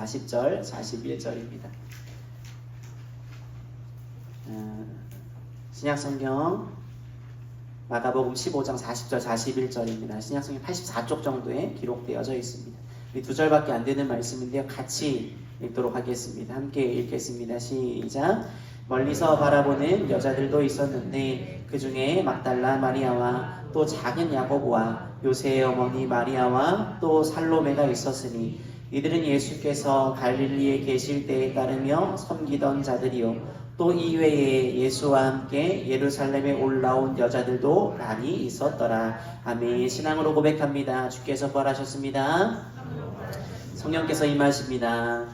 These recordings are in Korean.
40절, 41절입니다. 어, 신약성경 마가복음 15장 40절, 41절입니다. 신약성경 84쪽 정도에 기록되어져 있습니다. 이 두 절밖에 안 되는 말씀인데요. 같이 읽도록 하겠습니다. 함께 읽겠습니다. 시작. 멀리서 바라보는 여자들도 있었는데 그 중에 막달라 마리아와 또 작은 야고보와 요새의 어머니 마리아와 또 살로메가 있었으니 이들은 예수께서 갈릴리에 계실 때에 따르며 섬기던 자들이요 또 이외에 예수와 함께 예루살렘에 올라온 여자들도 많이 있었더라. 아멘. 신앙으로 고백합니다. 주께서 부활하셨습니다. 성령께서 임하십니다.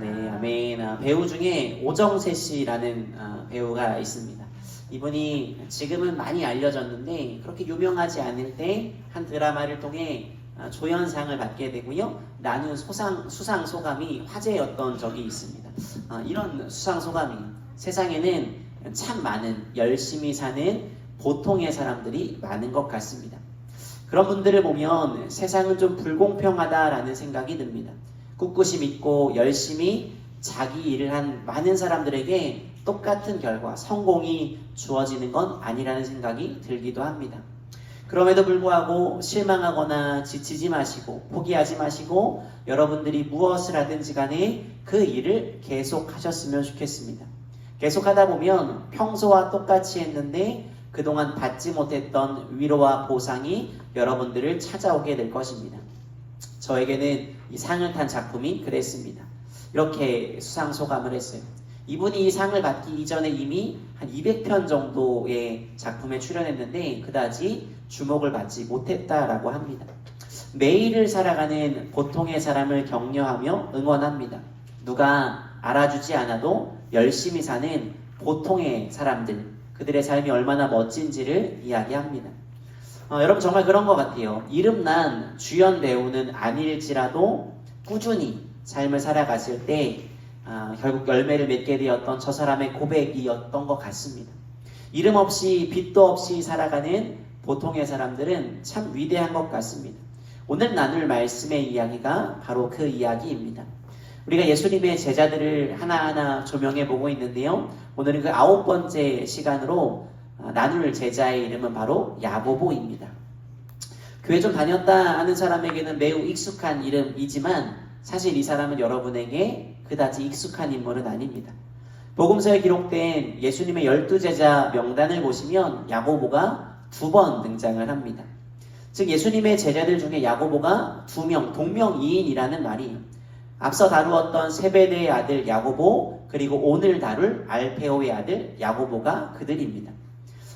네, 아멘. 아, 배우 중에 오정세 씨라는 아, 배우가 있습니다. 이분이 지금은 많이 알려졌는데 그렇게 유명하지 않을 때 한 드라마를 통해 아, 조연상을 받게 되고요. 나눈 소상, 수상 소감이 화제였던 적이 있습니다. 아, 이런 수상 소감이 세상에는 참 많은 열심히 사는 보통의 사람들이 많은 것 같습니다. 그런 분들을 보면 세상은 좀 불공평하다라는 생각이 듭니다. 꿋꿋이 믿고 열심히 자기 일을 한 많은 사람들에게 똑같은 결과, 성공이 주어지는 건 아니라는 생각이 들기도 합니다. 그럼에도 불구하고 실망하거나 지치지 마시고 포기하지 마시고 여러분들이 무엇을 하든지 간에 그 일을 계속 하셨으면 좋겠습니다. 계속 하다 보면 평소와 똑같이 했는데 그동안 받지 못했던 위로와 보상이 여러분들을 찾아오게 될 것입니다. 저에게는 이 상을 탄 작품이 그랬습니다. 이렇게 수상 소감을 했어요. 이분이 이 상을 받기 이전에 이미 한 200편 정도의 작품에 출연했는데 그다지 주목을 받지 못했다라고 합니다. 매일을 살아가는 보통의 사람을 격려하며 응원합니다. 누가 알아주지 않아도 열심히 사는 보통의 사람들, 그들의 삶이 얼마나 멋진지를 이야기합니다. 어, 여러분 정말 그런 것 같아요. 이름난 주연 배우는 아닐지라도 꾸준히 삶을 살아갔을 때 아, 결국 열매를 맺게 되었던 저 사람의 고백이었던 것 같습니다. 이름 없이 빛도 없이 살아가는 보통의 사람들은 참 위대한 것 같습니다. 오늘 나눌 말씀의 이야기가 바로 그 이야기입니다. 우리가 예수님의 제자들을 하나하나 조명해 보고 있는데요. 오늘은 그 아홉 번째 시간으로 아, 나눌 제자의 이름은 바로 야고보입니다. 교회 좀 다녔다 하는 사람에게는 매우 익숙한 이름이지만 사실 이 사람은 여러분에게 그다지 익숙한 인물은 아닙니다. 복음서에 기록된 예수님의 열두 제자 명단을 보시면 야고보가 두 번 등장을 합니다. 즉 예수님의 제자들 중에 야고보가 두 명, 동명이인이라는 말이에요. 앞서 다루었던 세베대의 아들 야고보 그리고 오늘 다룰 알페오의 아들 야고보가 그들입니다.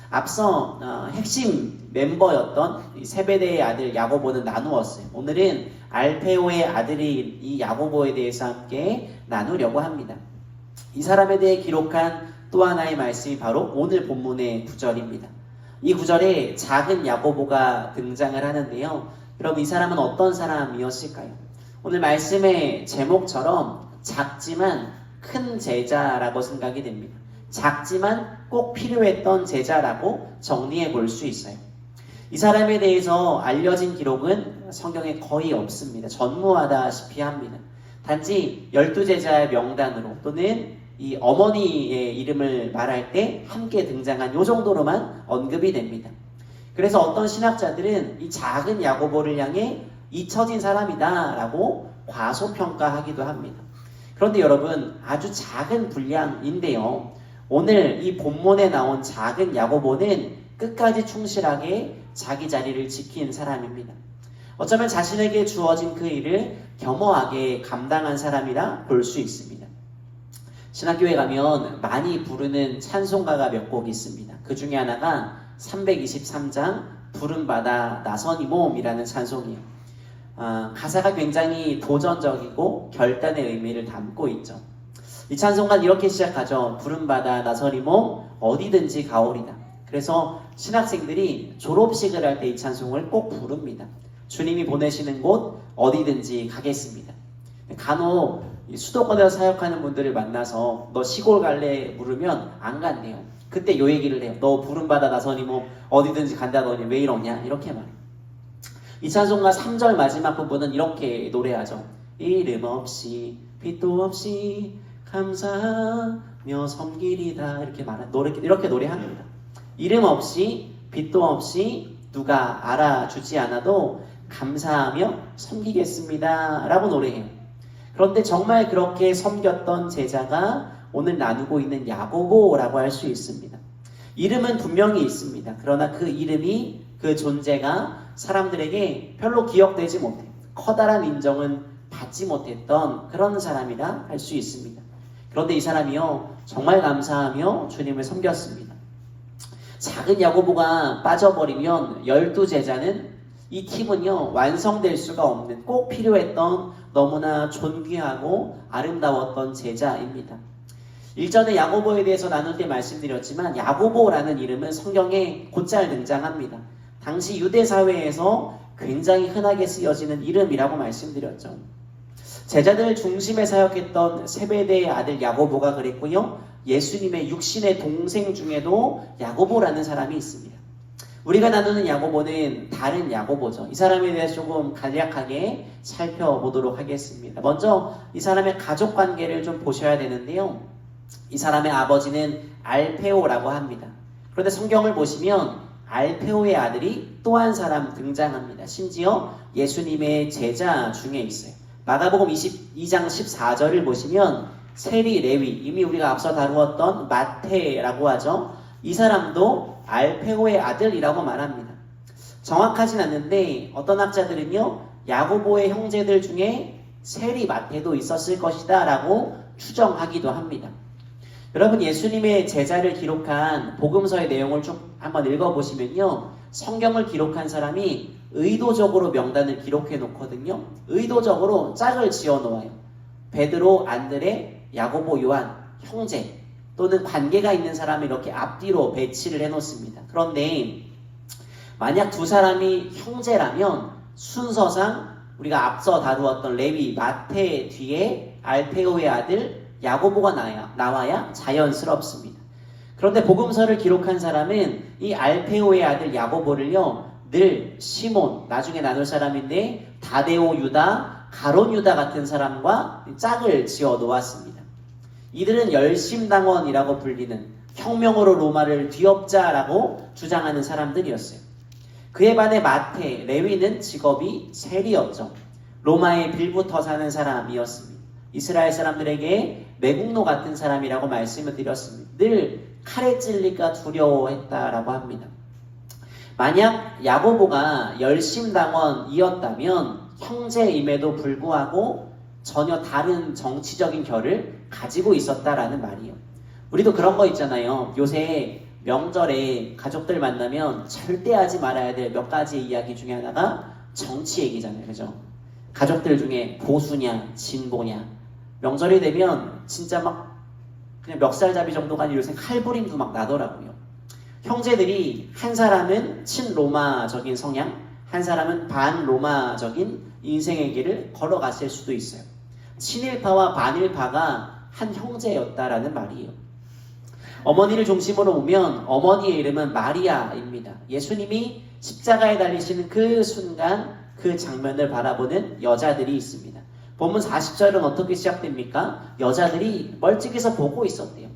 앞서 어, 핵심 멤버였던 세베대의 아들 야고보는 나누었어요. 오늘은 알페오의 아들이 이 야고보에 대해서 함께 나누려고 합니다. 이 사람에 대해 기록한 또 하나의 말씀이 바로 오늘 본문의 구절입니다. 이 구절에 작은 야고보가 등장을 하는데요. 여러분 이 사람은 어떤 사람이었을까요? 오늘 말씀의 제목처럼 작지만 큰 제자라고 생각이 됩니다. 작지만 꼭 필요했던 제자라고 정리해 볼 수 있어요. 이 사람에 대해서 알려진 기록은 성경에 거의 없습니다. 전무하다시피 합니다. 단지 열두 제자의 명단으로 또는 이 어머니의 이름을 말할 때 함께 등장한 요 정도로만 언급이 됩니다. 그래서 어떤 신학자들은 이 작은 야고보를 향해 잊혀진 사람이다 라고 과소평가하기도 합니다. 그런데 여러분 아주 작은 분량인데요. 오늘 이 본문에 나온 작은 야고보는 끝까지 충실하게 자기 자리를 지킨 사람입니다. 어쩌면 자신에게 주어진 그 일을 겸허하게 감당한 사람이라 볼 수 있습니다. 신학교에 가면 많이 부르는 찬송가가 몇 곡 있습니다. 그 중에 하나가 323장 부름받아 나선이 몸이라는 찬송이에요. 아, 가사가 굉장히 도전적이고 결단의 의미를 담고 있죠. 이 찬송가는 이렇게 시작하죠. 부름받아 나선이 몸 어디든지 가오리다. 그래서 신학생들이 졸업식을 할 때 이 찬송을 꼭 부릅니다. 주님이 보내시는 곳 어디든지 가겠습니다. 간혹 수도권에서 사역하는 분들을 만나서 너 시골 갈래 물으면 안 간대요. 그때 요 얘기를 해요. 너 부름받아 나서니 뭐 어디든지 간다더니 왜 이러냐 이렇게 말해요. 이 찬송가 3절 마지막 부분은 이렇게 노래하죠. 이름 없이 빛도 없이 감사하며 섬기리다 이렇게 말하 노래 이렇게 노래합니다. 이름 없이 빛도 없이 누가 알아주지 않아도 감사하며 섬기겠습니다라고 노래해요. 그런데 정말 그렇게 섬겼던 제자가 오늘 나누고 있는 야고보라고 할 수 있습니다. 이름은 분명히 있습니다. 그러나 그 이름이 그 존재가 사람들에게 별로 기억되지 못해 커다란 인정은 받지 못했던 그런 사람이라 할 수 있습니다. 그런데 이 사람이요 정말 감사하며 주님을 섬겼습니다. 작은 야고보가 빠져버리면 열두 제자는 이 팀은요 완성될 수가 없는 꼭 필요했던 너무나 존귀하고 아름다웠던 제자입니다. 일전에 야고보에 대해서 나눌 때 말씀드렸지만 야고보라는 이름은 성경에 곧잘 등장합니다. 당시 유대 사회에서 굉장히 흔하게 쓰여지는 이름이라고 말씀드렸죠. 제자들 중심에 사역했던 세베대의 아들 야고보가 그랬고요. 예수님의 육신의 동생 중에도 야고보라는 사람이 있습니다. 우리가 나누는 야고보는 다른 야고보죠. 이 사람에 대해서 조금 간략하게 살펴보도록 하겠습니다. 먼저 이 사람의 가족 관계를 좀 보셔야 되는데요. 이 사람의 아버지는 알페오라고 합니다. 그런데 성경을 보시면 알페오의 아들이 또 한 사람 등장합니다. 심지어 예수님의 제자 중에 있어요. 마가복음 22장 14절을 보시면 세리 레위 이미 우리가 앞서 다루었던 마테라고 하죠. 이 사람도 알페오의 아들이라고 말합니다. 정확하진 않는데 어떤 학자들은요 야고보의 형제들 중에 세리 마테도 있었을 것이다 라고 추정하기도 합니다. 여러분 예수님의 제자를 기록한 복음서의 내용을 쭉 한번 읽어보시면요 성경을 기록한 사람이 의도적으로 명단을 기록해 놓거든요. 의도적으로 짝을 지어 놓아요. 베드로, 안드레, 야고보, 요한, 형제 또는 관계가 있는 사람을 이렇게 앞뒤로 배치를 해 놓습니다. 그런데 만약 두 사람이 형제라면 순서상 우리가 앞서 다루었던 레위, 마태 뒤에 알페오의 아들 야고보가 나야, 나와야 자연스럽습니다. 그런데 복음서를 기록한 사람은 이 알페오의 아들 야고보를요 늘 시몬 나중에 나눌 사람인데 다데오 유다 가론 유다 같은 사람과 짝을 지어 놓았습니다. 이들은 열심당원이라고 불리는 혁명으로 로마를 뒤엎자라고 주장하는 사람들이었어요. 그에 반해 마태 레위는 직업이 세리였죠. 로마에 빌부터 사는 사람이었습니다. 이스라엘 사람들에게 매국노 같은 사람이라고 말씀을 드렸습니다. 늘 칼에 찔릴까 두려워했다라고 합니다. 만약 야고보가 열심당원이었다면 형제임에도 불구하고 전혀 다른 정치적인 결을 가지고 있었다라는 말이에요. 우리도 그런 거 있잖아요. 요새 명절에 가족들 만나면 절대 하지 말아야 될 몇 가지 이야기 중에 하나가 정치 얘기잖아요. 그죠? 가족들 중에 보수냐, 진보냐. 명절이 되면 진짜 막 그냥 멱살잡이 정도가 아니라 요새 칼부림도 막 나더라고요. 형제들이 한 사람은 친로마적인 성향, 한 사람은 반로마적인 인생의 길을 걸어갔을 수도 있어요. 친일파와 반일파가 한 형제였다라는 말이에요. 어머니를 중심으로 보면 어머니의 이름은 마리아입니다. 예수님이 십자가에 달리시는 그 순간 그 장면을 바라보는 여자들이 있습니다. 본문 40절은 어떻게 시작됩니까? 여자들이 멀찍이서 보고 있었대요.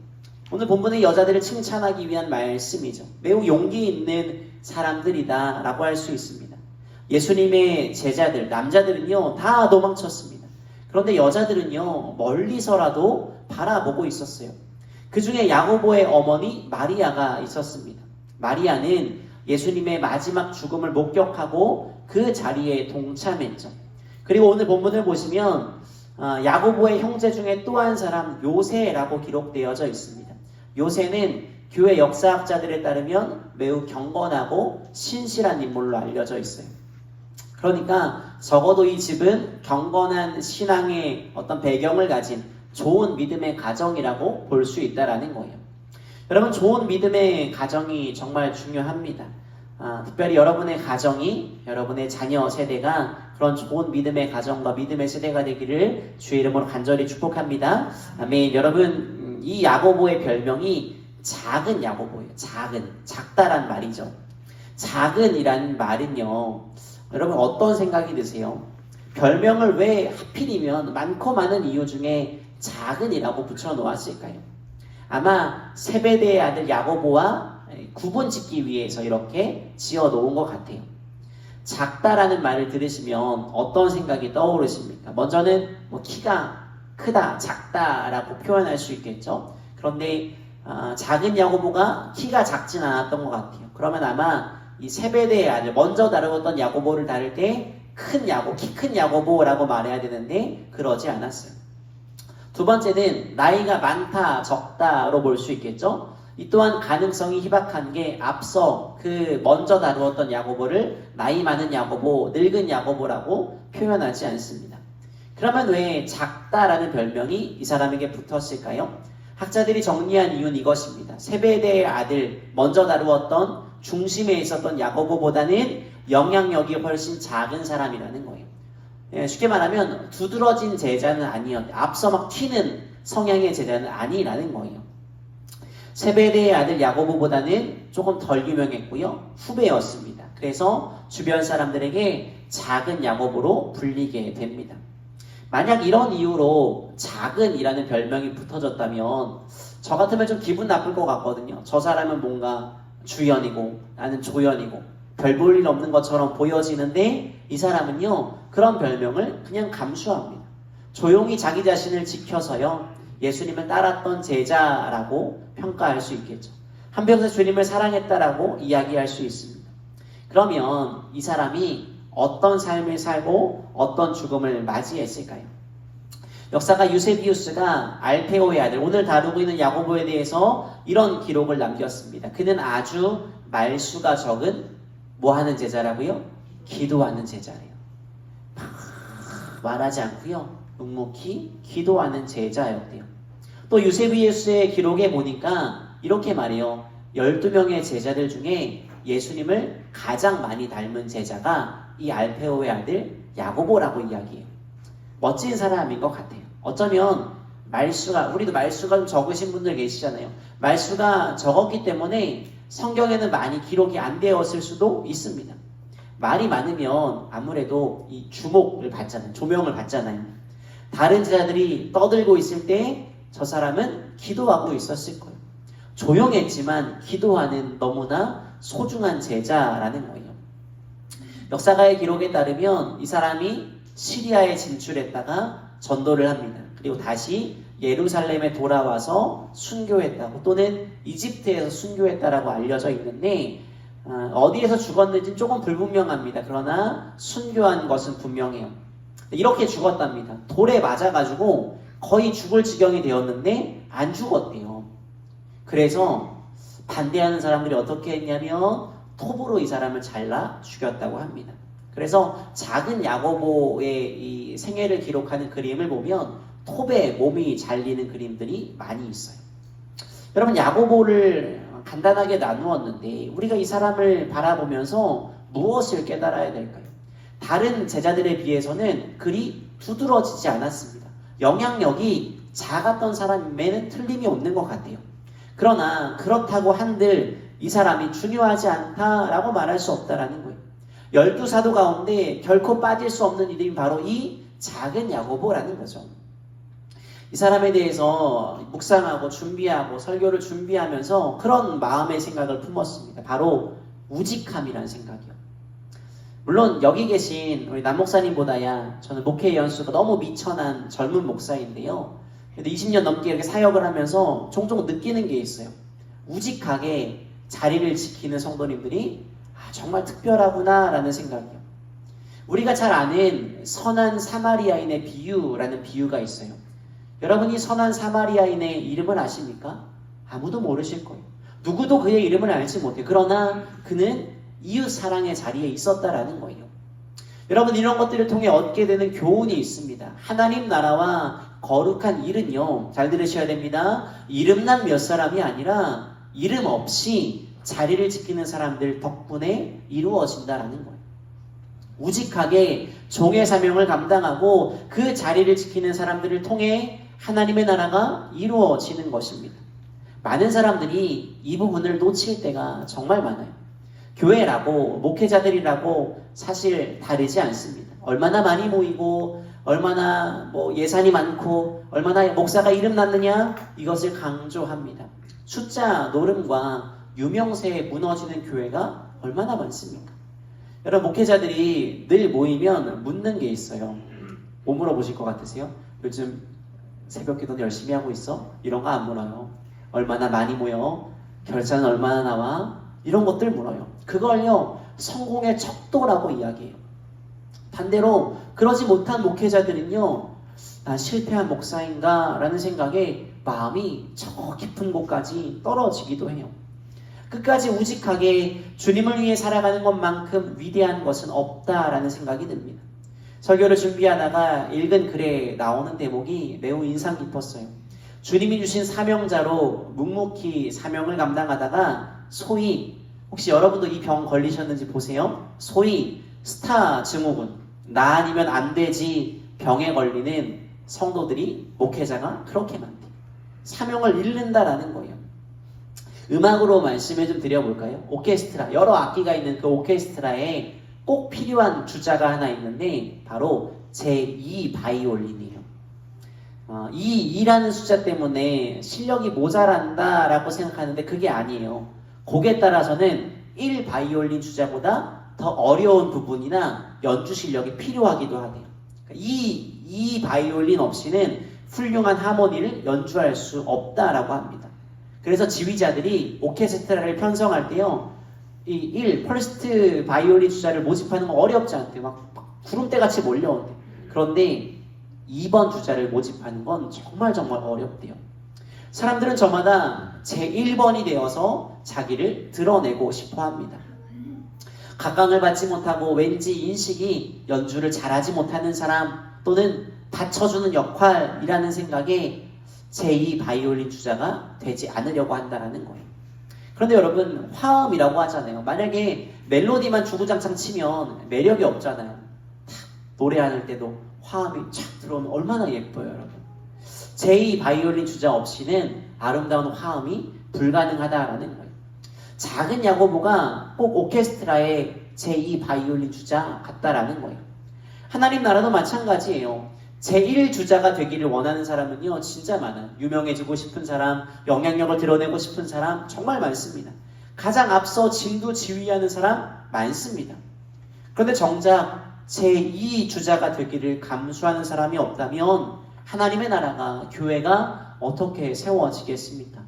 오늘 본문의 여자들을 칭찬하기 위한 말씀이죠. 매우 용기 있는 사람들이다 라고 할 수 있습니다. 예수님의 제자들, 남자들은요, 다 도망쳤습니다. 그런데 여자들은요, 멀리서라도 바라보고 있었어요. 그 중에 야고보의 어머니 마리아가 있었습니다. 마리아는 예수님의 마지막 죽음을 목격하고 그 자리에 동참했죠. 그리고 오늘 본문을 보시면 어, 야고보의 형제 중에 또 한 사람 요세라고 기록되어져 있습니다. 요새는 교회 역사학자들에 따르면 매우 경건하고 신실한 인물로 알려져 있어요. 그러니까 적어도 이 집은 경건한 신앙의 어떤 배경을 가진 좋은 믿음의 가정이라고 볼 수 있다라는 거예요. 여러분 좋은 믿음의 가정이 정말 중요합니다. 아, 특별히 여러분의 가정이 여러분의 자녀 세대가 그런 좋은 믿음의 가정과 믿음의 세대가 되기를 주의 이름으로 간절히 축복합니다. 아멘. 여러분 이 야고보의 별명이 작은 야고보예요. 작은, 작다란 말이죠. 작은이라는 말은요. 여러분 어떤 생각이 드세요? 별명을 왜 하필이면 많고 많은 이유 중에 작은이라고 붙여 놓았을까요? 아마 세베대의 아들 야고보와 구분 짓기 위해서 이렇게 지어 놓은 것 같아요. 작다라는 말을 들으시면 어떤 생각이 떠오르십니까? 먼저는 뭐 키가 크다, 작다라고 표현할 수 있겠죠. 그런데 아, 작은 야고보가 키가 작진 않았던 것 같아요. 그러면 아마 이 세베대의 아들 먼저 다루었던 야고보를 다룰 때 큰 야고, 키 큰 야고보라고 말해야 되는데 그러지 않았어요. 두 번째는 나이가 많다, 적다로 볼 수 있겠죠. 이 또한 가능성이 희박한 게 앞서 그 먼저 다루었던 야고보를 나이 많은 야고보, 늙은 야고보라고 표현하지 않습니다. 그러면 왜 작다라는 별명이 이 사람에게 붙었을까요? 학자들이 정리한 이유는 이것입니다. 세베대의 아들, 먼저 다루었던 중심에 있었던 야고보보다는 영향력이 훨씬 작은 사람이라는 거예요. 예, 쉽게 말하면 두드러진 제자는 아니었, 앞서 막 튀는 성향의 제자는 아니라는 거예요. 세베대의 아들 야고보보다는 조금 덜 유명했고요. 후배였습니다. 그래서 주변 사람들에게 작은 야고보로 불리게 됩니다. 만약 이런 이유로 작은이라는 별명이 붙어졌다면 저 같으면 좀 기분 나쁠 것 같거든요. 저 사람은 뭔가 주연이고 나는 조연이고 별 볼 일 없는 것처럼 보여지는데 이 사람은요 그런 별명을 그냥 감수합니다. 조용히 자기 자신을 지켜서요 예수님을 따랐던 제자라고 평가할 수 있겠죠. 한평생 주님을 사랑했다라고 이야기할 수 있습니다. 그러면 이 사람이 어떤 삶을 살고 어떤 죽음을 맞이했을까요? 역사가 유세비우스가 알페오의 아들 오늘 다루고 있는 야고보에 대해서 이런 기록을 남겼습니다. 그는 아주 말수가 적은 뭐 하는 제자라고요? 기도하는 제자래요. 말하지 않고요. 묵묵히 기도하는 제자였대요. 또 유세비우스의 기록에 보니까 이렇게 말해요. 12명의 제자들 중에 예수님을 가장 많이 닮은 제자가 이 알페오의 아들 야고보라고 이야기해요. 멋진 사람인 것 같아요. 어쩌면 말수가 우리도 말수가 좀 적으신 분들 계시잖아요. 말수가 적었기 때문에 성경에는 많이 기록이 안 되었을 수도 있습니다. 말이 많으면 아무래도 이 주목을 받잖아요. 조명을 받잖아요. 다른 제자들이 떠들고 있을 때 저 사람은 기도하고 있었을 거예요. 조용했지만 기도하는 너무나 소중한 제자라는 거예요. 역사가의 기록에 따르면 이 사람이 시리아에 진출했다가 전도를 합니다. 그리고 다시 예루살렘에 돌아와서 순교했다고 또는 이집트에서 순교했다라고 알려져 있는데 어, 어디에서 죽었는지 조금 불분명합니다. 그러나 순교한 것은 분명해요. 이렇게 죽었답니다. 돌에 맞아가지고 거의 죽을 지경이 되었는데 안 죽었대요. 그래서 반대하는 사람들이 어떻게 했냐면 톱으로 이 사람을 잘라 죽였다고 합니다. 그래서 작은 야고보의 이 생애를 기록하는 그림을 보면 톱에 몸이 잘리는 그림들이 많이 있어요. 여러분 야고보를 간단하게 나누었는데 우리가 이 사람을 바라보면서 무엇을 깨달아야 될까요? 다른 제자들에 비해서는 그리 두드러지지 않았습니다. 영향력이 작았던 사람에는 틀림이 없는 것 같아요. 그러나 그렇다고 한들 이 사람이 중요하지 않다라고 말할 수 없다라는 거예요. 열두 사도 가운데 결코 빠질 수 없는 이름이 바로 이 작은 야고보라는 거죠. 이 사람에 대해서 묵상하고 준비하고 설교를 준비하면서 그런 마음의 생각을 품었습니다. 바로 우직함이라는 생각이요. 물론 여기 계신 우리 남 목사님보다야 저는 목회 연수가 너무 미천한 젊은 목사인데요. 그래도 20년 넘게 이렇게 사역을 하면서 종종 느끼는 게 있어요. 우직하게 자리를 지키는 성도님들이 아, 정말 특별하구나라는 생각이요. 우리가 잘 아는 선한 사마리아인의 비유라는 비유가 있어요. 여러분이 선한 사마리아인의 이름을 아십니까? 아무도 모르실 거예요. 누구도 그의 이름을 알지 못해요. 그러나 그는 이웃 사랑의 자리에 있었다라는 거예요. 여러분 이런 것들을 통해 얻게 되는 교훈이 있습니다. 하나님 나라와 거룩한 일은요. 잘 들으셔야 됩니다. 이름난 몇 사람이 아니라 이름 없이 자리를 지키는 사람들 덕분에 이루어진다라는 거예요. 우직하게 종의 사명을 감당하고 그 자리를 지키는 사람들을 통해 하나님의 나라가 이루어지는 것입니다. 많은 사람들이 이 부분을 놓칠 때가 정말 많아요. 교회라고 목회자들이라고 사실 다르지 않습니다. 얼마나 많이 모이고 얼마나 뭐 예산이 많고 얼마나 목사가 이름 났느냐 이것을 강조합니다. 숫자 노름과 유명세에 무너지는 교회가 얼마나 많습니까? 여러분 목회자들이 늘 모이면 묻는 게 있어요. 뭐 물어보실 것 같으세요? 요즘 새벽 기도는 열심히 하고 있어? 이런 거 안 물어요. 얼마나 많이 모여? 결산은 얼마나 나와? 이런 것들 물어요. 그걸요, 성공의 척도라고 이야기해요. 반대로, 그러지 못한 목회자들은요, 난 실패한 목사인가? 라는 생각에 마음이 저 깊은 곳까지 떨어지기도 해요. 끝까지 우직하게 주님을 위해 살아가는 것만큼 위대한 것은 없다라는 생각이 듭니다. 설교를 준비하다가 읽은 글에 나오는 대목이 매우 인상 깊었어요. 주님이 주신 사명자로 묵묵히 사명을 감당하다가 소위 혹시 여러분도 이 병 걸리셨는지 보세요. 소위 스타 증후군 나 아니면 안 되지 병에 걸리는 성도들이 목회자가 그렇게 많대. 사명을 잃는다라는 거예요. 음악으로 말씀을 좀 드려볼까요? 오케스트라 여러 악기가 있는 그 오케스트라에 꼭 필요한 주자가 하나 있는데 바로 제2 바이올린이에요. 어, 이 2라는 숫자 때문에 실력이 모자란다라고 생각하는데 그게 아니에요. 곡에 따라서는 1 바이올린 주자보다 더 어려운 부분이나 연주 실력이 필요하기도 하대요. 그러니까 이, 이 바이올린 없이는 훌륭한 하모니를 연주할 수 없다라고 합니다. 그래서 지휘자들이 오케스트라를 편성할 때요. 이 1, 퍼스트 바이올린 주자를 모집하는 건 어렵지 않대요. 막, 막 구름대 같이 몰려온대. 그런데 2번 주자를 모집하는 건 정말 정말 어렵대요. 사람들은 저마다 제 1번이 되어서 자기를 드러내고 싶어 합니다. 각광을 받지 못하고 왠지 인식이 연주를 잘하지 못하는 사람 또는 받쳐주는 역할이라는 생각에 제2 바이올린 주자가 되지 않으려고 한다는 거예요. 그런데 여러분 화음이라고 하잖아요. 만약에 멜로디만 주구장창 치면 매력이 없잖아요. 탁 노래할 때도 화음이 착 들어오면 얼마나 예뻐요, 여러분. 제2 바이올린 주자 없이는 아름다운 화음이 불가능하다라는 거예요. 작은 야고보가 꼭 오케스트라의 제2 바이올린 주자 같다라는 거예요. 하나님 나라도 마찬가지예요. 제1 주자가 되기를 원하는 사람은요, 진짜 많아요. 유명해지고 싶은 사람, 영향력을 드러내고 싶은 사람, 정말 많습니다. 가장 앞서 진도 지휘하는 사람, 많습니다. 그런데 정작 제2 주자가 되기를 감수하는 사람이 없다면, 하나님의 나라가, 교회가 어떻게 세워지겠습니까?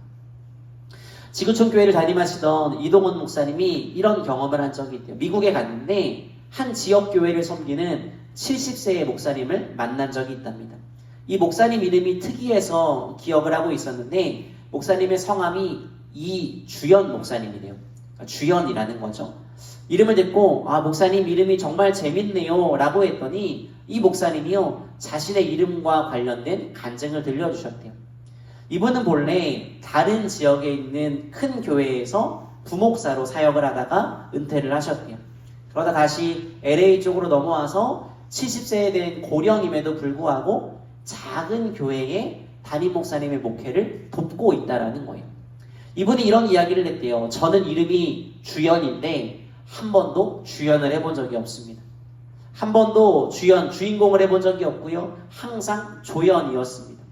지구촌 교회를 담임하시던 이동원 목사님이 이런 경험을 한 적이 있대요. 미국에 갔는데, 한 지역 교회를 섬기는 70세의 목사님을 만난 적이 있답니다. 이 목사님 이름이 특이해서 기억을 하고 있었는데 목사님의 성함이 이주연 목사님이래요. 그러니까 주연이라는 거죠. 이름을 듣고 아 목사님 이름이 정말 재밌네요 라고 했더니 이 목사님이요 자신의 이름과 관련된 간증을 들려주셨대요. 이분은 본래 다른 지역에 있는 큰 교회에서 부목사로 사역을 하다가 은퇴를 하셨대요. 그러다 다시 LA 쪽으로 넘어와서 70세에 된 고령임에도 불구하고 작은 교회에 담임 목사님의 목회를 돕고 있다라는 거예요. 이분이 이런 이야기를 했대요. 저는 이름이 주연인데 한 번도 주연을 해본 적이 없습니다. 한 번도 주연, 주인공을 해본 적이 없고요. 항상 조연이었습니다.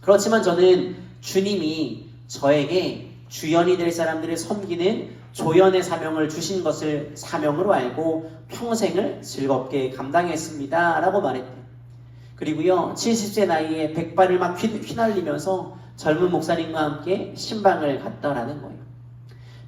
그렇지만 저는 주님이 저에게 주연이 될 사람들을 섬기는 조연의 사명을 주신 것을 사명으로 알고 평생을 즐겁게 감당했습니다. 라고 말했대요. 그리고요, 70세 나이에 백발을 막 휘날리면서 젊은 목사님과 함께 신방을 갔다라는 거예요.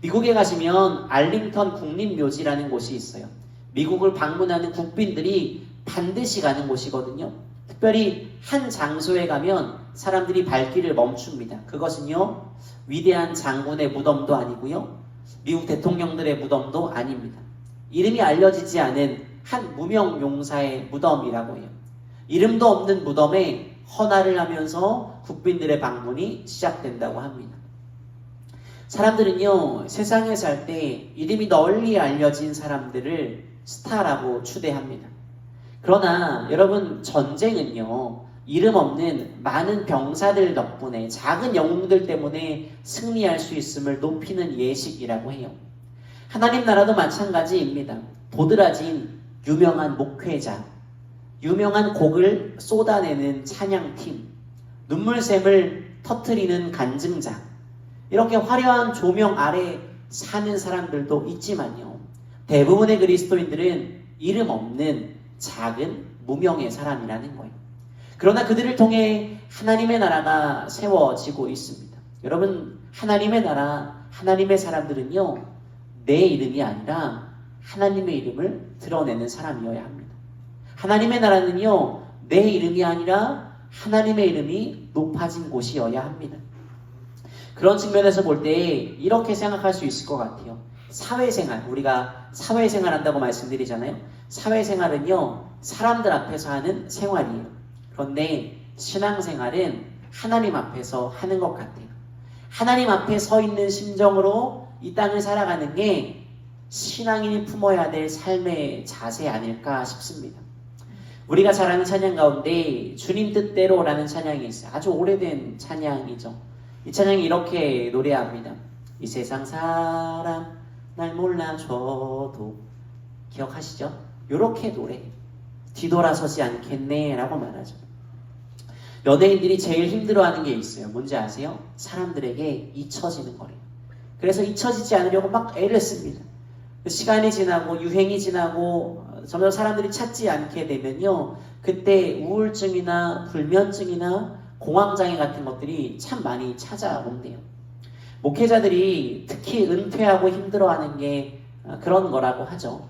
미국에 가시면 알링턴 국립묘지라는 곳이 있어요. 미국을 방문하는 국빈들이 반드시 가는 곳이거든요. 특별히 한 장소에 가면 사람들이 발길을 멈춥니다. 그것은요, 위대한 장군의 무덤도 아니고요, 미국 대통령들의 무덤도 아닙니다. 이름이 알려지지 않은 한 무명 용사의 무덤이라고 해요. 이름도 없는 무덤에 헌화를 하면서 국빈들의 방문이 시작된다고 합니다. 사람들은요, 세상에 살 때 이름이 널리 알려진 사람들을 스타라고 추대합니다. 그러나 여러분, 전쟁은요, 이름 없는 많은 병사들 덕분에 작은 영웅들 때문에 승리할 수 있음을 높이는 예식이라고 해요. 하나님 나라도 마찬가지입니다. 도드라진 유명한 목회자, 유명한 곡을 쏟아내는 찬양팀, 눈물샘을 터트리는 간증자, 이렇게 화려한 조명 아래 사는 사람들도 있지만요. 대부분의 그리스도인들은 이름 없는 작은 무명의 사람이라는 거예요. 그러나 그들을 통해 하나님의 나라가 세워지고 있습니다. 여러분, 하나님의 나라, 하나님의 사람들은요, 내 이름이 아니라 하나님의 이름을 드러내는 사람이어야 합니다. 하나님의 나라는요, 내 이름이 아니라 하나님의 이름이 높아진 곳이어야 합니다. 그런 측면에서 볼 때 이렇게 생각할 수 있을 것 같아요. 사회생활, 우리가 사회생활 한다고 말씀드리잖아요. 사회생활은요, 사람들 앞에서 하는 생활이에요. 그런데 신앙생활은 하나님 앞에서 하는 것 같아요. 하나님 앞에 서 있는 심정으로 이 땅을 살아가는 게 신앙인이 품어야 될 삶의 자세 아닐까 싶습니다. 우리가 잘 아는 찬양 가운데 주님 뜻대로라는 찬양이 있어요. 아주 오래된 찬양이죠. 이 찬양이 이렇게 노래합니다. 이 세상 사람 날 몰라줘도 기억하시죠? 이렇게 노래 뒤돌아서지 않겠네 라고 말하죠. 연예인들이 제일 힘들어하는 게 있어요. 뭔지 아세요? 사람들에게 잊혀지는 거래요. 그래서 잊혀지지 않으려고 막 애를 씁니다. 시간이 지나고 유행이 지나고 점점 사람들이 찾지 않게 되면요. 그때 우울증이나 불면증이나 공황장애 같은 것들이 참 많이 찾아온대요. 목회자들이 특히 은퇴하고 힘들어하는 게 어, 그런 거라고 하죠.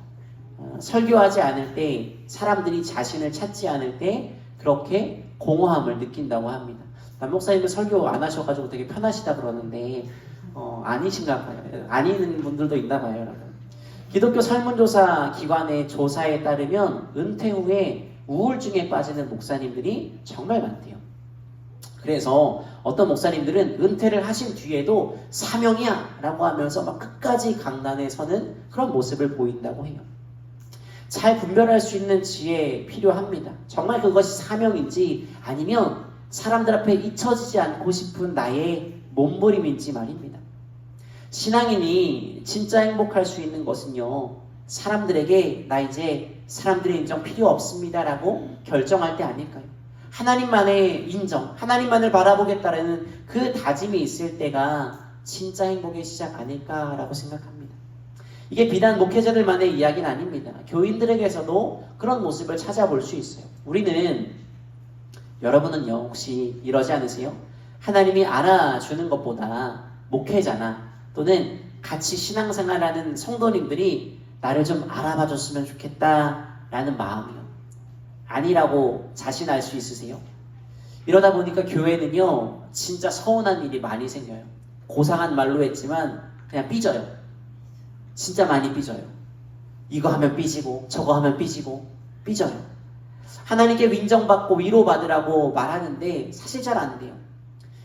어, 설교하지 않을 때 사람들이 자신을 찾지 않을 때 그렇게 공허함을 느낀다고 합니다. 남 목사님은 설교 안 하셔가지고 되게 편하시다 그러는데 어, 아니신가 봐요. 아니는 분들도 있나 봐요. 기독교 설문조사 기관의 조사에 따르면 은퇴 후에 우울증에 빠지는 목사님들이 정말 많대요. 그래서 어떤 목사님들은 은퇴를 하신 뒤에도 사명이야 라고 하면서 막 끝까지 강단에 서는 그런 모습을 보인다고 해요. 잘 분별할 수 있는 지혜 필요합니다. 정말 그것이 사명인지 아니면 사람들 앞에 잊혀지지 않고 싶은 나의 몸부림인지 말입니다. 신앙인이 진짜 행복할 수 있는 것은요, 사람들에게 나 이제 사람들의 인정 필요 없습니다 라고 결정할 때 아닐까요? 하나님만의 인정, 하나님만을 바라보겠다라는 그 다짐이 있을 때가 진짜 행복의 시작 아닐까라고 생각합니다. 이게 비단 목회자들만의 이야기는 아닙니다. 교인들에게서도 그런 모습을 찾아볼 수 있어요. 우리는 여러분은요 혹시 이러지 않으세요? 하나님이 알아주는 것보다 목회자나 또는 같이 신앙생활하는 성도님들이 나를 좀 알아봐 줬으면 좋겠다라는 마음이요. 아니라고 자신할 수 있으세요? 이러다 보니까 교회는요 진짜 서운한 일이 많이 생겨요. 고상한 말로 했지만 그냥 삐져요. 진짜 많이 삐져요. 이거 하면 삐지고 저거 하면 삐지고 삐져요. 하나님께 인정받고 위로받으라고 말하는데 사실 잘 안 돼요.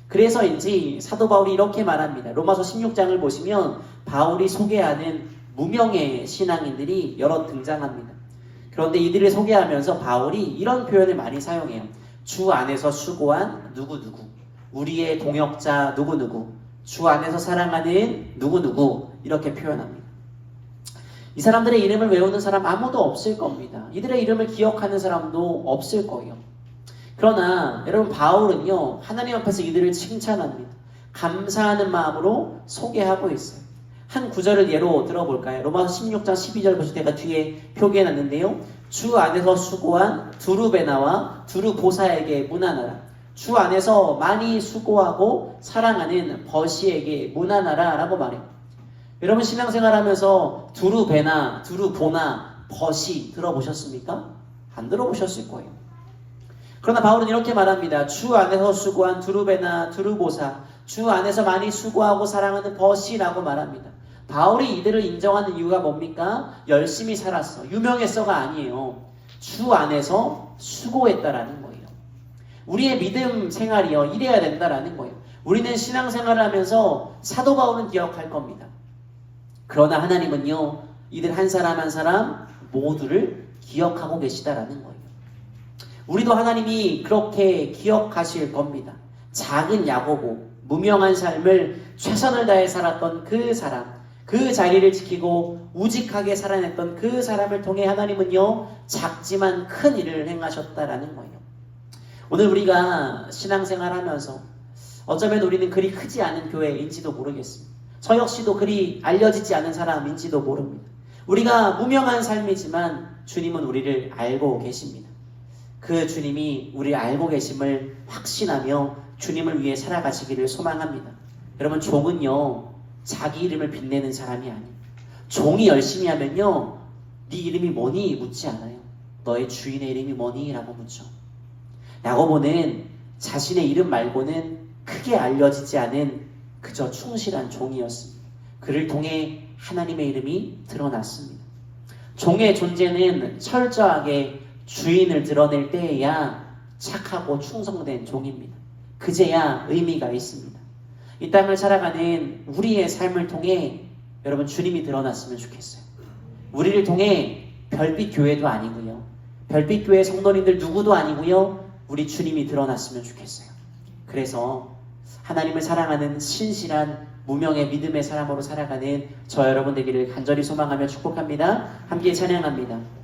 그래서인지 사도 바울이 이렇게 말합니다. 로마서 16장을 보시면 바울이 소개하는 무명의 신앙인들이 여러 등장합니다. 그런데 이들을 소개하면서 바울이 이런 표현을 많이 사용해요. 주 안에서 수고한 누구누구, 우리의 동역자 누구누구, 주 안에서 사랑하는 누구누구 이렇게 표현합니다. 이 사람들의 이름을 외우는 사람 아무도 없을 겁니다. 이들의 이름을 기억하는 사람도 없을 거예요. 그러나 여러분 바울은요 하나님 앞에서 이들을 칭찬합니다. 감사하는 마음으로 소개하고 있어요. 한 구절을 예로 들어볼까요? 로마서 16장 12절 보실 때가 뒤에 표기해 놨는데요. 주 안에서 수고한 두루베나와 두루보사에게 문안하라. 주 안에서 많이 수고하고 사랑하는 버시에게 문안하라 라고 말해요. 여러분 신앙생활 하면서 두루베나, 두루보나, 버시 들어보셨습니까? 안 들어보셨을 거예요. 그러나 바울은 이렇게 말합니다. 주 안에서 수고한 두루베나, 두루보사, 주 안에서 많이 수고하고 사랑하는 버시라고 말합니다. 바울이 이들을 인정하는 이유가 뭡니까? 열심히 살았어. 유명했어가 아니에요. 주 안에서 수고했다라는 거예요. 우리의 믿음 생활이요. 이래야 된다라는 거예요. 우리는 신앙생활을 하면서 사도 바울은 기억할 겁니다. 그러나 하나님은요, 이들 한 사람 한 사람 모두를 기억하고 계시다라는 거예요. 우리도 하나님이 그렇게 기억하실 겁니다. 작은 야고보, 무명한 삶을 최선을 다해 살았던 그 사람, 그 자리를 지키고 우직하게 살아냈던 그 사람을 통해 하나님은요 작지만 큰 일을 행하셨다라는 거예요. 오늘 우리가 신앙생활 하면서 어쩌면 우리는 그리 크지 않은 교회인지도 모르겠습니다. 저 역시도 그리 알려지지 않은 사람인지도 모릅니다. 우리가 무명한 삶이지만 주님은 우리를 알고 계십니다. 그 주님이 우리를 알고 계심을 확신하며 주님을 위해 살아가시기를 소망합니다. 여러분 종은요 자기 이름을 빛내는 사람이 아니에요. 종이 열심히 하면요 네 이름이 뭐니 묻지 않아요. 너의 주인의 이름이 뭐니? 라고 묻죠. 야고보는 자신의 이름 말고는 크게 알려지지 않은 그저 충실한 종이었습니다. 그를 통해 하나님의 이름이 드러났습니다. 종의 존재는 철저하게 주인을 드러낼 때에야 착하고 충성된 종입니다. 그제야 의미가 있습니다. 이 땅을 살아가는 우리의 삶을 통해 여러분 주님이 드러났으면 좋겠어요. 우리를 통해 별빛 교회도 아니고요. 별빛 교회 성도님들 누구도 아니고요. 우리 주님이 드러났으면 좋겠어요. 그래서 하나님을 사랑하는 신실한 무명의 믿음의 사람으로 살아가는 저 여러분 되기를 간절히 소망하며 축복합니다. 함께 찬양합니다.